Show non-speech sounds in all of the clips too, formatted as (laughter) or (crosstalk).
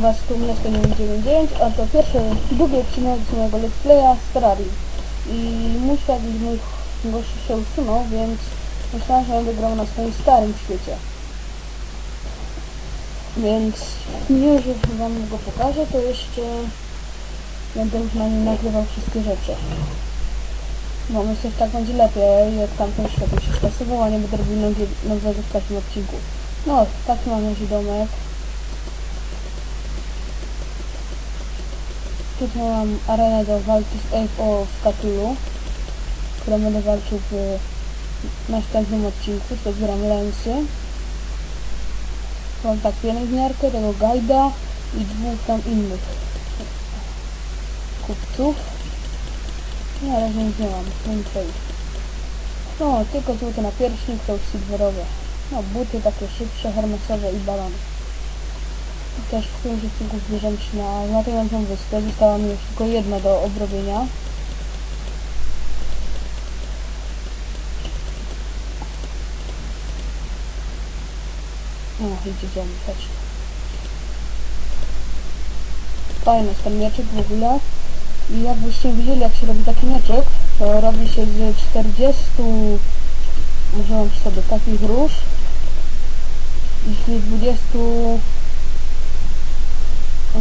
Witam Was tu mnie 99, a to pierwszy drugi odcinek z mojego let's playa z Terrarii. I mój świat z moich gości się usunął, więc myślałem, że będę grał na swoim starym świecie. Więc nie, że Wam go pokażę, to jeszcze będę już na nim nagrywał wszystkie rzeczy. No myślę, że tak będzie lepiej, jak tamten świat się skasował, a nie będę robił nowego w każdym odcinku. No, taki mam nasz domek. Mam arenę do walki z AFO w Cthulhu, którą będę walczył w następnym odcinku, to zbieram lensy. Mam tak pielęgniarkę, tego guida i dwóch tam innych kupców. Na razie nic nie mam, więcej. No, tylko złoty napierśnik, to już silverowe. No, buty takie szybsze, hermesowe i balony. Też w tym odcinku zbierzemy się na latającą wyspę. Została mi już tylko jedna do obrobienia. O, idzie zombie, chodź. Fajny jest ten mieczyk w ogóle. I jakbyście widzieli, jak się robi taki mieczyk, to robi się z 40 użyłam przy sobie takich róż i z 20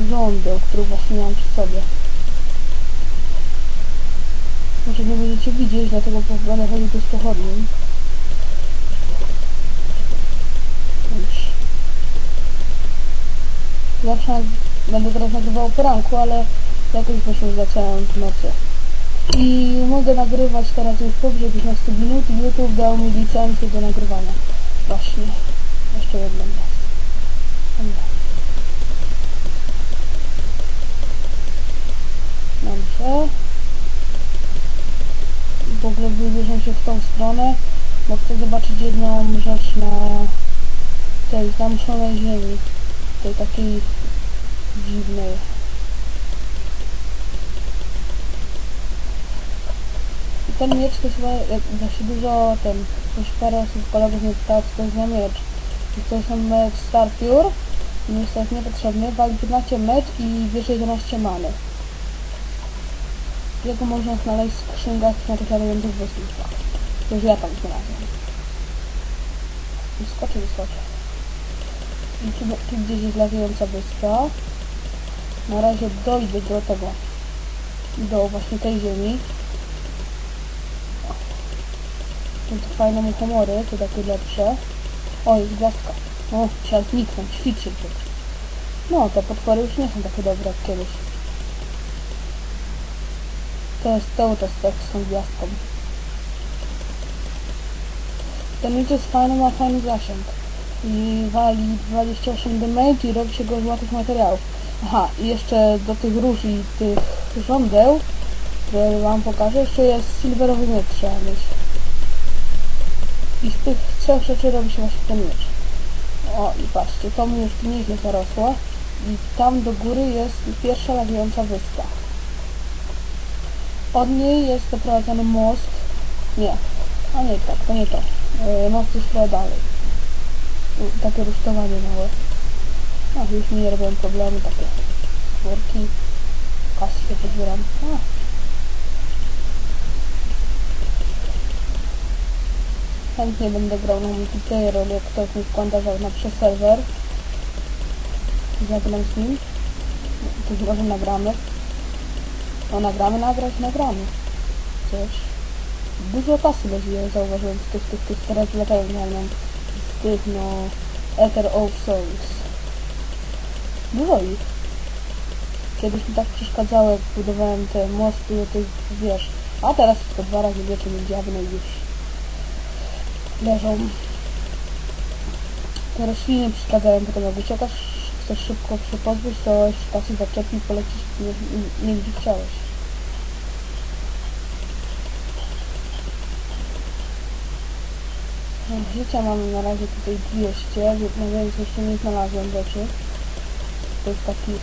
żądeł, których właśnie miałam przy sobie. Może nie będziecie widzieć, dlatego będę chodził tu z pochodnym. Już. Zawsze będę teraz nagrywał o poranku, ale jakoś że zacząłem w nocy. I mogę nagrywać teraz już powyżej 15 minut i YouTube dał mi licencję do nagrywania. Właśnie. Jeszcze jedną raz. Dobrze. W ogóle wybierzę się w tą stronę, bo chcę zobaczyć jedną rzecz na tej zamszonej ziemi. Tej takiej dziwnej. I ten miecz to chyba, jak się dużo, ten, już parę osób kolegów mnie pytało, co to jest za miecz. I to jest mecz Starpure, jest teraz niepotrzebny, wali 15 mecz i bierze 11 many. Jego można znaleźć w skrzynkach na tych latających wyspach. Już ja tam znalazłem. Skoczę, wyskoczę. I tu, tu gdzieś jest latająca wyspa. Na razie dojdę do tego, do właśnie tej ziemi. Tu to fajne mu komory, to takie lepsze. O, jest gwiazdka. O, trzeba zniknąć, ćwiczyć. No, te potwory już nie są takie dobre jak kiedyś. To jest to jest tak z tą gwiazdką. Ten miecz jest fajny, ma fajny zasięg. I wali 28 damage i robi się go z łatwych materiałów. Aha, i jeszcze do tych róż i tych żądeł, które wam pokażę, jeszcze jest silverowy miecz trzeba mieć. I z tych trzech rzeczy robi się właśnie ten miecz. O, i patrzcie, to mi już nieźle zarosło. I tam do góry jest pierwsza latająca wyspa. Od niej jest doprowadzony most. Nie. A nie tak, to nie to. Yy, most jest trochę dalej. Takie rusztowanie małe. A, już nie robią problemy, takie czwórki. Kasy się pozbieram. A. Chętnie będę grał na multiplayer, ale jak ktoś mi wkłada na przez serwer. Zagram z nim. To może nagramy. No nagramy, nagrać, nagramy. Coś. Dużo kasy będzie, zauważyłem, z tych, tych, tych, teraz latają na. Z tych, no... Ether of Souls. Dużo ich. Kiedyś mi tak przeszkadzało, jak budowałem te mosty do tych wież. A teraz tylko dwa razy wieczór dziabne już leżą. Te rośliny przeszkadzają, potem jak uciekasz, chcesz szybko się pozbyć, to jeszcze kasy zaczepi i polecisz nie, nie, gdzie chciałeś. No, Życia mamy na razie tutaj 200, na więcej jeszcze nie znalazłem rzeczy. To jest takich...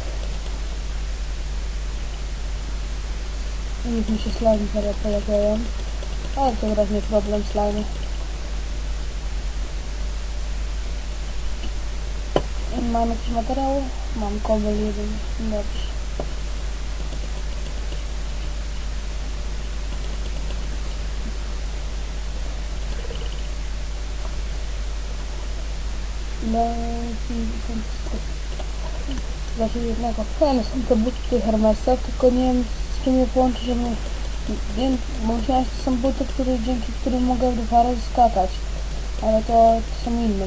Już mi się slime zaraz pojawiają. Ale to teraz nie problem slime. Mam jakiś materiał? Mam kobel jeden. Dobrze. No, znaczy jednego. Fajne są te buty Hermesa, tylko nie wiem z czym je połączyć, żeby... Nie wiem, bo myślałem, że to są buty, które, dzięki którym mogę dwa razy skakać. Ale to, to są inne.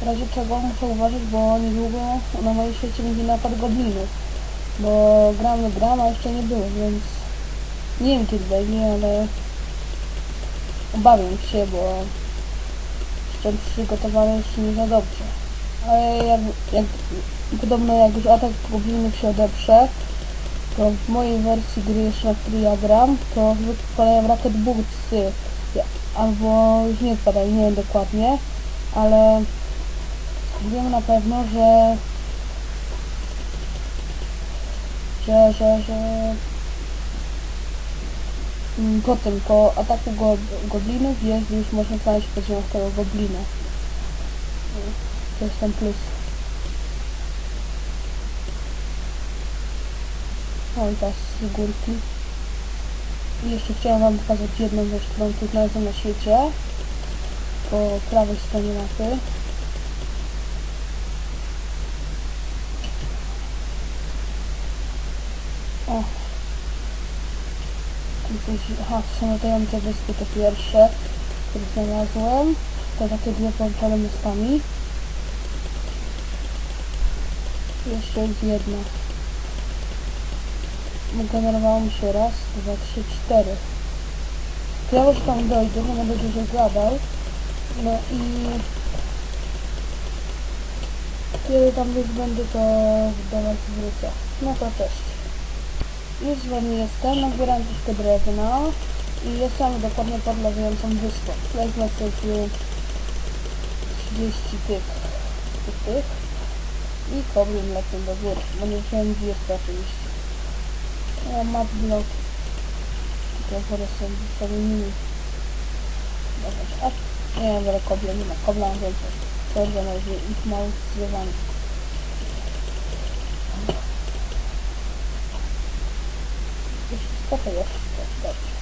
W razie czego muszę uważać, bo niedługo na mojej świecie będzie napad goblinów. Bo gramy gram, a jeszcze nie było, więc nie wiem kiedy będzie, ale obawiam się, bo jestem przygotowany jeszcze nie za dobrze. Ale jak, jak podobno jak już atak goblinów się odeprze, to w mojej wersji gry jeszcze na której ja gram, to wypadają rakiet bootsy. Albo już nie wpadają, nie wiem dokładnie, ale wiem na pewno, że że, że, że mm, potem po ataku go, goblinów jest już można znaleźć poziom tego goblina. To jest ten plus. O i teraz z górki. I jeszcze chciałem wam pokazać jedną rzecz, którą tu znalazłem na świecie. Po prawej stronie mapy. O. Tu coś, aha, to są latające wyspy, te pierwsze, które znalazłem. To takie dwie połączone mostami. Jeszcze jest jedna. Generowało mi się raz, dwa, trzy, cztery. To ja już tam dojdę, nie będę dużo gadał. No i... Kiedy tam już będę, to do was wrócę. No to cześć. Już z wami jestem, nabieram troszkę drewna i jestem dokładnie pod lewującą wyspą. Wezmę sobie 30 tych, tych, i koblin lecę do góry, bo nie wziąłem 200 oczywiście. Ja map blok. To wolę sobie sobie mini. Dobra, a nie wolę koble, nie ma kobla mam więcej. To organizuje ich mało zrywanie. Trochę jest, dobrze.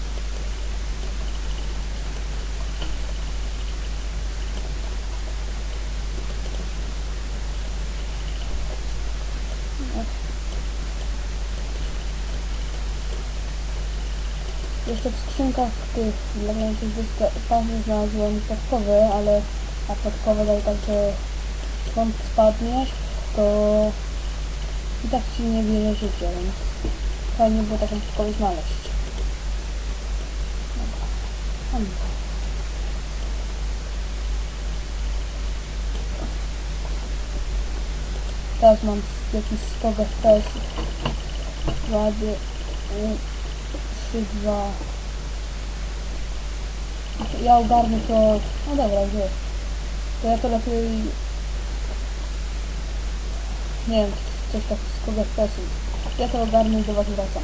Jeszcze w skrzynkach tych leżących tam znalazłem podkowy, ale a podkowy daje tak, że skąd spadniesz, to i tak ci nie bierze życia, więc fajnie było taką podkowę znaleźć. Dobra. Teraz mam jakiś 100 FPS. Ładnie. y, 3, 2. Ja ogarnę to. No dobra, gdzie? To ja to lepiej. Nie wiem, coś tak z kogo. Ja to ogarnę do was wracam.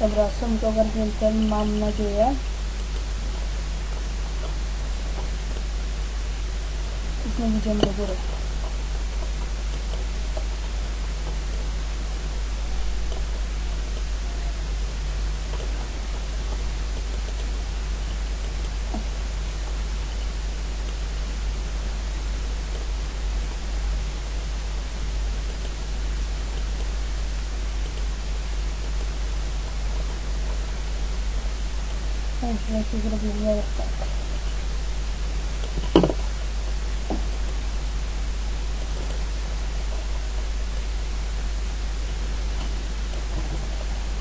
Dobra, są to ogarnięte, mam nadzieję. I znowu idziemy do góry. Się zrobiło tak.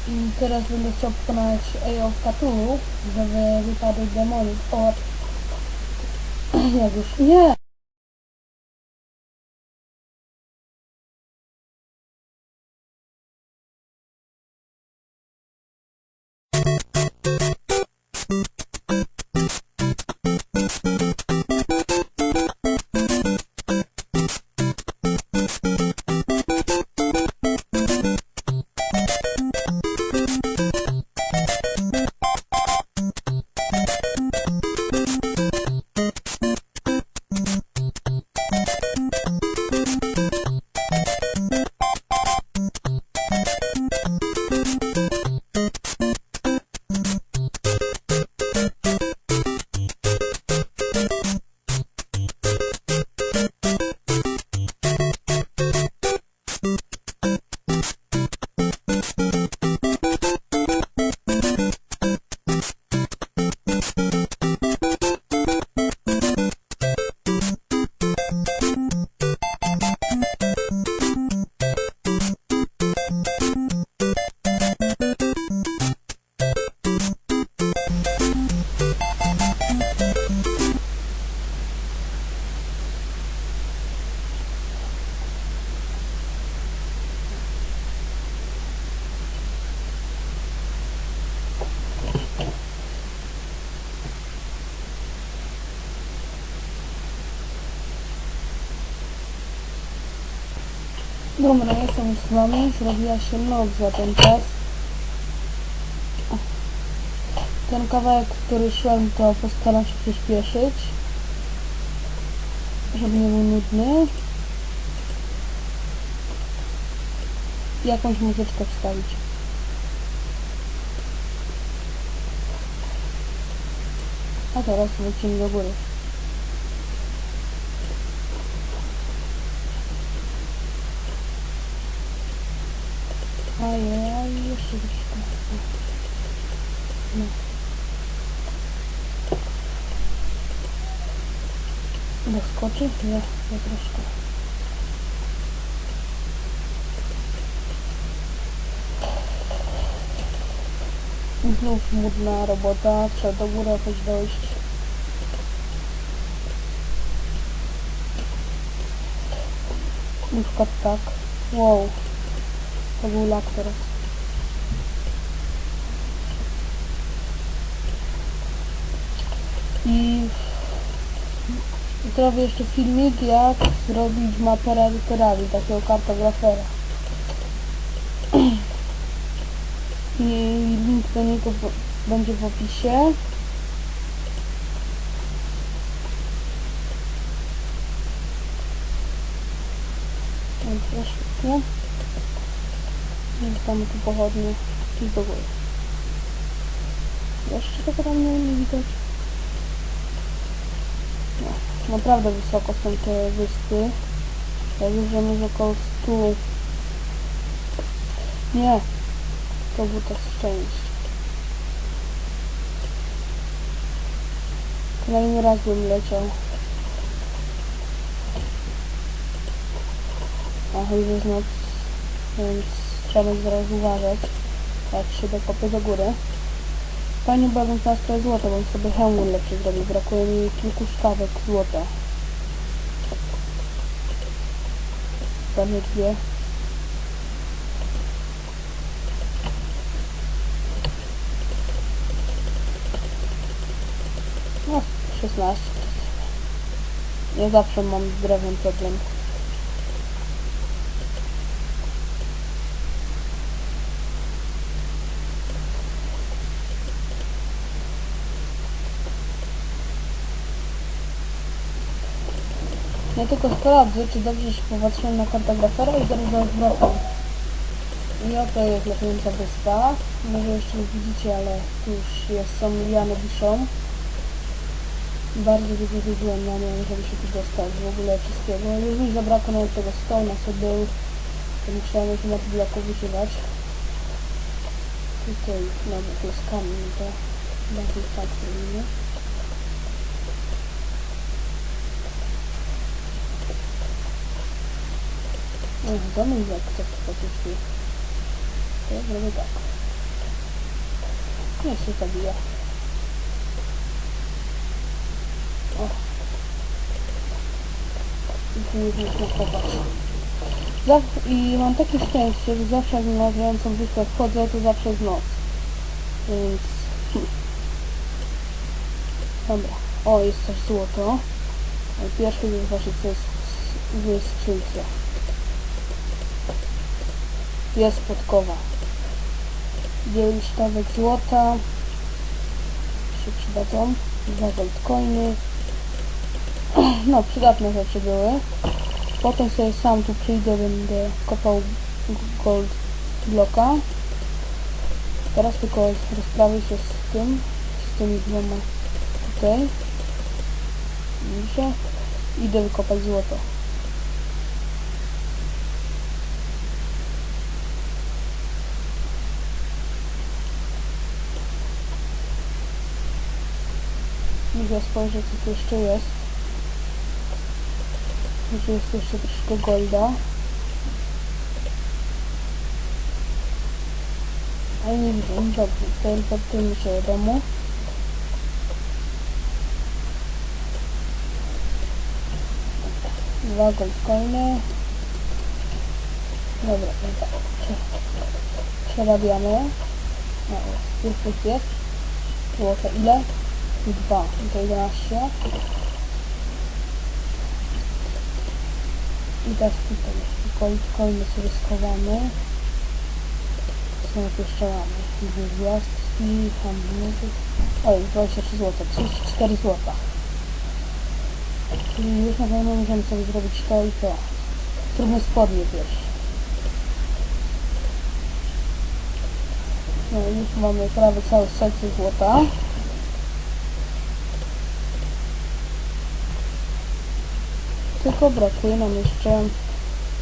I teraz będę chciał pokonać Eye of Cthulhu, żeby wypadły demony. O! (clears throat) Jak już... Nie! Dobra, jestem już z wami. Zrobiła się noc za ten czas. Ten kawałek, który szłem, to postaram się przyspieszyć. Żeby nie był nudny. Jakąś muzyczkę wstawić. A teraz wrócimy do góry. Ajaj, jeszcze troszkę. No. Doskoczy? Nie, nie troszkę. Znów nudna robota, trzeba do góry jakoś dojść. Na przykład tak. Wow. To był lak teraz. I zrobię jeszcze filmik, jak zrobić mapę literami, takiego kartografera. I link do niego będzie w opisie. Dobra, świetnie. Mamy tu pochodnie i do góry. Jeszcze tego tam nie, nie widać. No, naprawdę wysoko są te wyspy. Ja bierzemy z około 100. Nie. To był to szczęście. Kolejny raz bym leciał. Ach, już jest noc, więc trzeba zaraz uważać, jak się dokopię do góry. Fajnie byłabym teraz trochę złota, bym sobie hełm lepszy zrobił. Brakuje mi kilku sztabek złota. Pewnie dwie. No, 16. Ja zawsze mam z drewnem problem. Tylko sprawdzę, czy dobrze się popatrzyłem na kartografera i zaraz wracam. I oto jest latająca wyspa. Może jeszcze nie widzicie, ale tu już jest, są liany wiszą. Bardzo dużo wyżyłem na nią, żeby się tu dostać w ogóle wszystkiego. Już mi zabrakło nawet tego stona, co był. To musiałem jakieś na bloku wyżywać. Tutaj, no bo tu jest kamień, to bardziej tak zrobimy. Ech, domek jak po prostu. To ja zrobię tak. Niech się zabija. O. I już można I mam takie szczęście, że zawsze jak na grającą wyspę wchodzę, to zawsze jest noc. Więc... (laughs) Dobra. O, jest też złoto. Pierwszy zobaczyć co jest w w skrzynce. Jest podkowa. 9 sztabek złota. Się przydadzą. Dwa goldcoiny. (clears throat) No, przydatne rzeczy były. Potem sobie sam tu przyjdę, będę kopał gold bloka. Teraz tylko rozprawię się z tym, z tymi dwoma tutaj. Widzicie? Idę wykopać złoto. Muszę spojrzeć co tu jeszcze jest. Może jest jeszcze troszkę golda. Ale nie widzę, dobrze. Teleportujmy się do domu. Dwa goldcoiny. Dobra, no tak. Prze- Przerabiamy. No, jest, jest. Było to ile? Dwa. To 11. I teraz tutaj jeszcze coiny sobie schowamy. Tu jeszcze mamy? Dwie gwiazdki, hamulców. Oj, 23 zł, 34 zł. Czyli już na pewno możemy sobie zrobić to i to. Zróbmy spodnie pierwsze. No już mamy prawie całe serce złota. Tylko brakuje nam jeszcze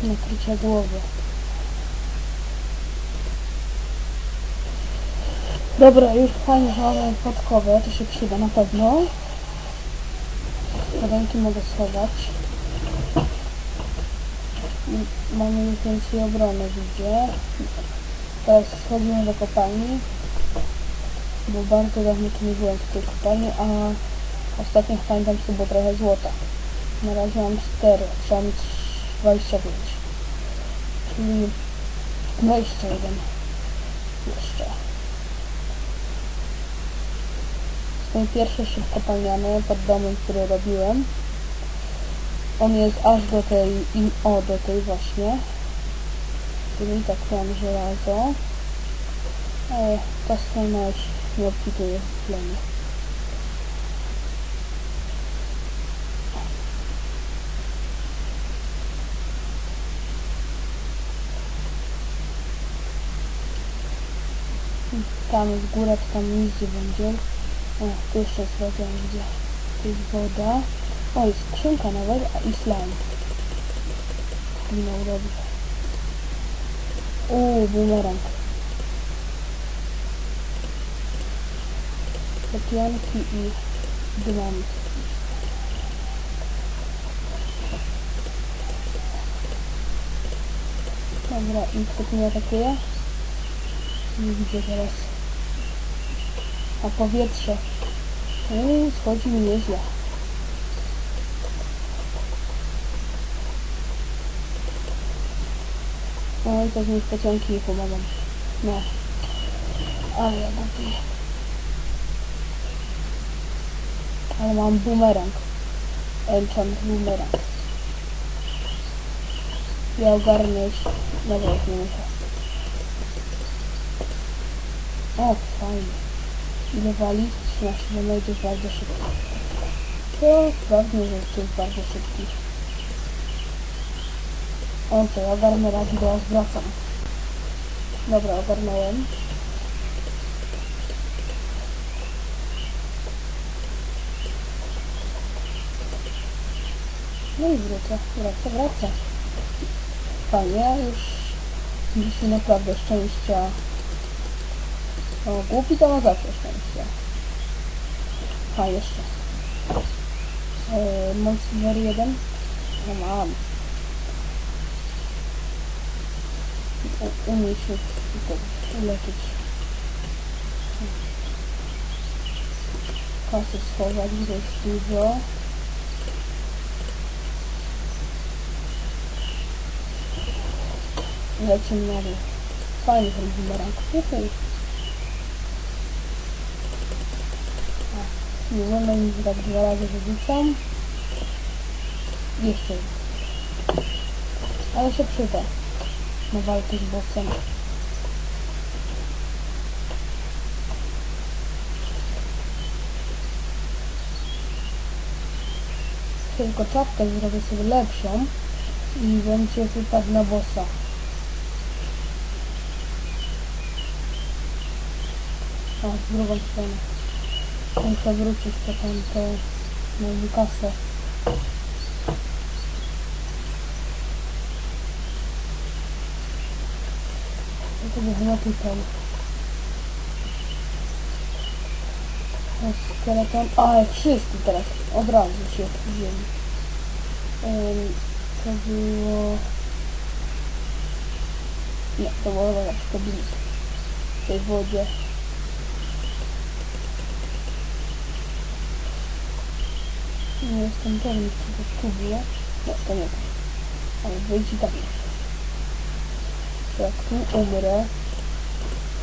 nakrycia głowy. Dobra, już fajnie, że mamy podkowę, to się przyda na pewno. Ręki mogę schować. Mamy już więcej obrony, widzę. Teraz schodzimy do kopalni. Bo bardzo dawno tu nie byłem w tej kopalni, a ostatnio pamiętam, że to trochę złota. Na razie mam 4, trzeba mieć 25. Czyli 21 jeszcze. Mój pierwszy szyb kopalniany pod domem, który robiłem. On jest aż do tej, i, o, do tej właśnie. Czyli tak mam żelazo. Ale ta strona już nie obfituje w plenie. Tam jest góra, to tam nic nie będzie. O, tu jeszcze sprawdzałem gdzie. Tu jest woda. O, jest skrzynka nawet, a i slime. Minął robi. Uuu, bumerang. Potionki i dynamit. Dobra, i kto mnie atakuje? Nie widzę teraz. A powietrze. Uuu, schodzi mi nieźle. No i nich pociągi nie pomagam. No. Ale ja głupi. Ale mam bumerang. Enchant bumerang. Ja ogarnę już. Dobra, już nie muszę. O, fajnie. Wali? 13, że to jest bardzo szybko. To sprawdźmy, że jest bardzo szybki. Okej, okay, ogarnę raz i teraz wracam. Dobra, ogarnąłem. No i wrócę, wracę, wracę. Fajnie, już dzisiaj naprawdę szczęścia. O, głupi to ma zawsze szczęście. A, jeszcze. Yy, Monster 1? No mam. Umie się tylko uleczyć. Kasę schować, gdzie jest dużo. Lecimy na dół. Fajny ten bumerang. Uhu. Nie wolno mi tak dwa razy wyrzucam. Jeszcze. Ale się przyda na walkę z bossem. Tylko czapkę zrobię sobie lepszą i będzie wypad na bossa. A, z drugą stronę. Muszę wrócić po tamtą moją kasę. To by chyba tutaj. Skeleton. Ale wszyscy teraz od razu się wzięli. Ym, to było... Nie, to było na przykład w tej wodzie. Nie jestem pewny, czy to było. No, to nie to. Ale wyjdzie tam jeszcze. Jak tu umrę,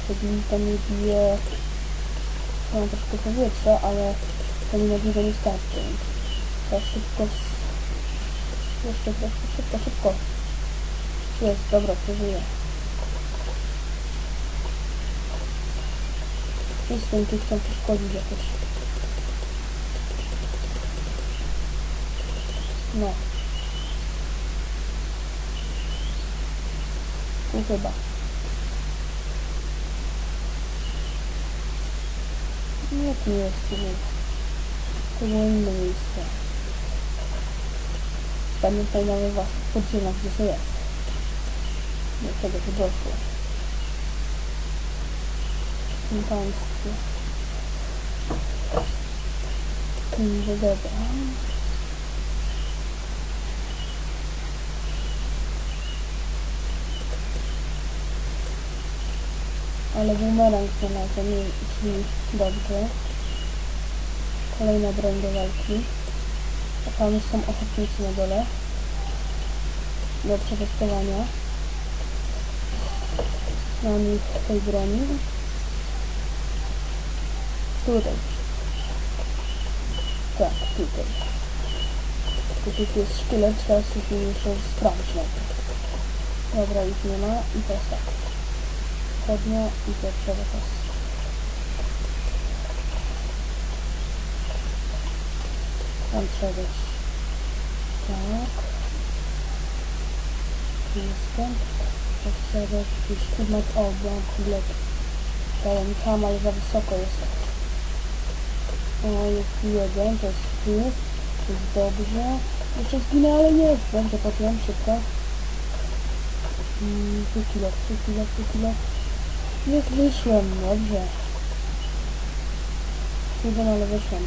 wtedy mi to nie bije... Mam troszkę powietrza, ale to mi na długo nie starczy, trzeba szybko... Jeszcze troszkę, szybko, szybko. Jest, dobra, przeżyję. Jestem tu chcą przeszkodzić jakoś. No. Tu chyba. Nie, tu nie jest, tu nie jest. To było inne miejsce. Pamiętaj mamy własnych podziemach, gdzie to jest. Do tego to doszło. W tym państwie. Hmm, że Ale bumerang znalazłem i brzmi dobrze. Kolejna broń do walki. A tam już są ochotnicy na dole. Do przetestowania. Na nich tej broni. Tutaj. Tak, tutaj. Tutaj tu jest szkielet, trzeba sobie muszę sprawdzić. Dobra, ich nie ma i teraz tak. Chodnia i trzeba teraz. Tam trzeba być. Tak. Tu jestem. To trzeba jakiś klimat. O, byłam bilet. Dałem tam, ale za wysoko jest. O, jest jeden, to jest tu. To jest dobrze. Jeszcze zginę, ale nie. Dobrze, potem szybko. Mm, tu kilo, tu kilo, tu kilo. Jest, wyszłem, dobrze. Cudem, ale wyszłem.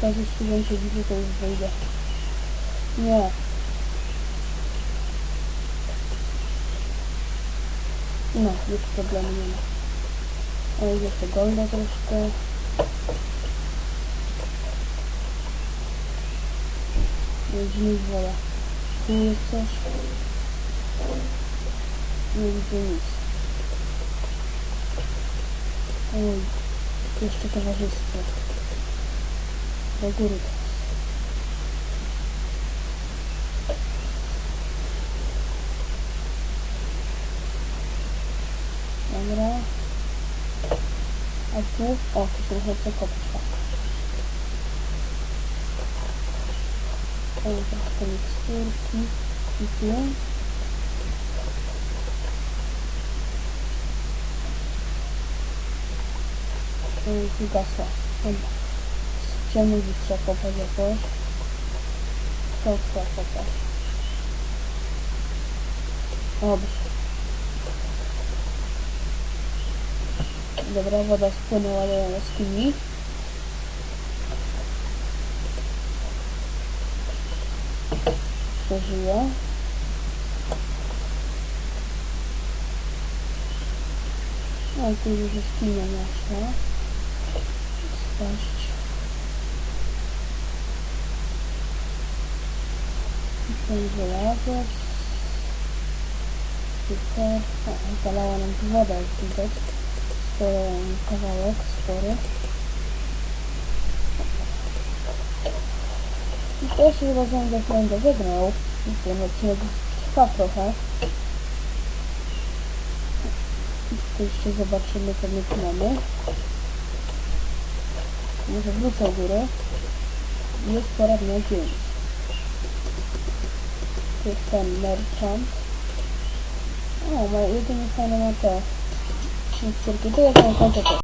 Teraz jeśli będzie widzę, to już wyjdę. Nie. No, już problemu nie ma. Ale jeszcze golda troszkę. Weźmy wola. Tu jest coś. Nie widzę nic. Oj, jeszcze towarzystwo. Do góry teraz. Dobra. A tu? O, tu się muszę przekopać. tak. O, troszkę miksturki. I tu. To już ugasła. Dobra. Ciemny gdzieś trzeba kopać jakoś. To trzeba kopać. Dobrze. Dobra, woda spłynęła do jaskini. Przeżyję. No i tu już jaskinia nasza. Spaść. Tutaj żelazo. Super. Zalała nam woda, jak widać. Spory kawałek, spory. I też chyba będę będę wygrał. Ten odcinek trwa trochę. Tu jeszcze zobaczymy co my tu mamy. Może wrócę u góry. Jest pora dnia 9. Tu jest ten merchant. O, ma jedynie fajne ma te miksturki. To ja tam kończę to.